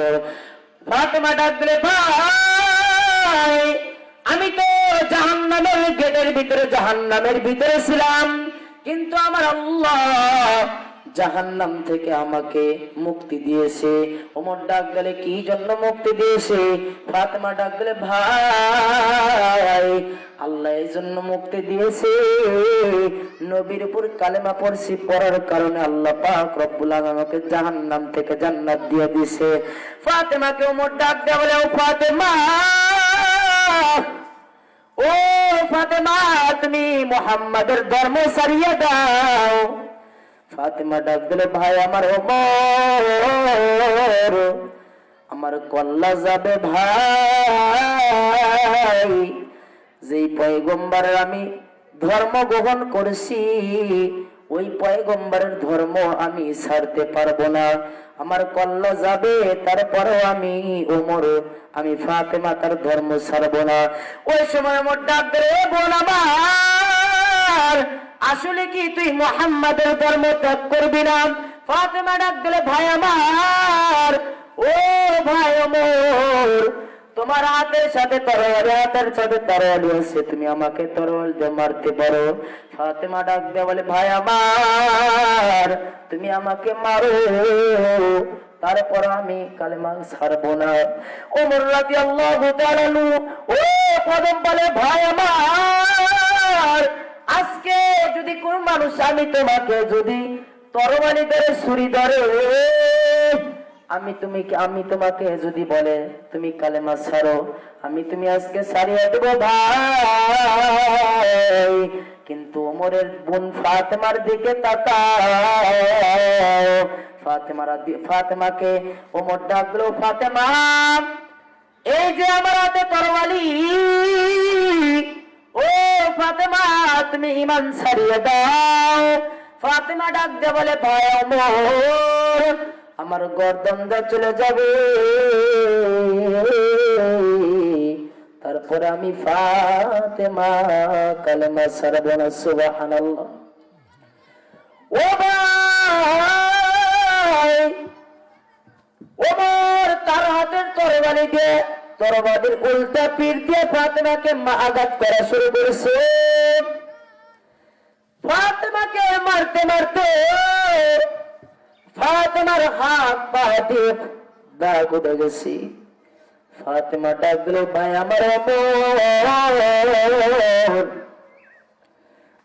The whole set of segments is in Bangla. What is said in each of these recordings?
বছর ফাতেমা ডাক দিলে ভাই, আমি তো জাহান্নামের গেটের ভিতরে, জাহান্নামের ভিতরে ছিলাম। কিন্তু আমার আল্লাহ জাহান্নাম থেকে আমাকে মুক্তি দিয়েছে। ওমর ডাক গেলে কি জন্য মুক্তি দিয়েছে? ফাতেমা ডাক গেলে, ভাই আল্লাহ এই জন্য মুক্তি দিয়েছে। নবীর উপর কালেমা পড়ছি, পড়ার কারণে আল্লাহ পাক রব্বুল আলামিন আমাকে জাহান্নাম থেকে জান্নাত দিয়ে দিয়েছে। ফাতেমাকে ওমর ডাক দেয়া বলে, ও ফাতেমা ও ফাতেমা, তুমি মোহাম্মদের ধর্ম সারিয়ে দাও। ফাতেমা ডাক দিলে, ভাই, আমার ওমর, আমার কল্লা যাবে ভাই। যেই পয়গম্বরের আমি ধর্ম গ্রহণ করেছি, ওই পয়গম্বরের ধর্ম আমি ছাড়তে পারব না। আমার কল্ল যাবে, তারপরেও আমি ওমর, আমি ফাতেমা তার ধর্ম ছাড়বো না। ওই সময় আমার ডাক ধরে বোন আসলে কি তুই মোহাম্মদের ধর্ম ত্যাগ করবি না? ফাতেমা ডাক দিলে ভাই আমার তোমার হাতের সাথে তরোয়াল হাতের সাথে তরোয়াল আছে তুমি আমাকে তরোয়াল দিয়ে মারতে পারো। ফাতেমা ডাক দিয়ে বলে, ভাই আমার, তুমি আমাকে মারো। তারপর আমি কালেমা ছাড়বো না। ওমর রাজি আল্লাহ ও কদম বলে, ভাই আমার, আজকে যদি কোন মানুষ, আমি তোমাকে যদি তরবারি ধরে, ছুরি ধরে আমি তুমি আমি তোমাকে যদি বলে, তুমি কালেমা ছাড়ো, আমি তুমি আজকে ছাড়িয়ে দেবো ভাই। কিন্তু ওমরের বোন ফাতেমার দিকে তাকাও। ফাতেমার ফাতেমাকে ওমর ডাকলো, ফাতেমা, এই যে আমার হাতে তরবালি ও ফাতেমা, তুমি ইমান ছাড়িয়ে দাও। ফাতেমা ডাক দে বলে, ভাই, ওমর আমার গর্দনটা চলে যাবে। তারপরে আমি ফাতেমা কালেমা না সুবহানাল্লাহ। ও ভাই! ওমর তার হাতের তরবারি দিয়ে তরবারির উল্টা পীর দিয়ে ফাতেমাকে আঘাত করা শুরু করেছে। ফাতেমাকে মারতে মারতে ফাতেমার হাত পা দিয়ে দাগ উঠে গেছি ফাতেমা ডাকলে ভাই, আমার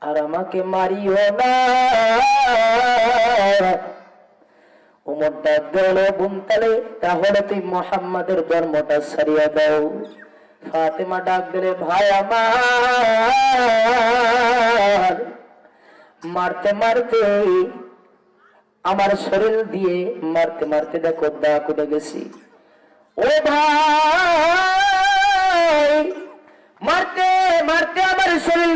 আর আমাকে মারিও না। উমর ডাক দিল বুনতালে তাহলে তুই মোহাম্মদের ধর্মটা সারিয়া দাও। ফাতেমা ডাক দিলে, ভাই, আমার মারতে মারতে আমার শরীর দিয়ে মারতে মারতে দেখো দা কুদে গেছি। ও ভাই, মারতে মারতে আমার শরীর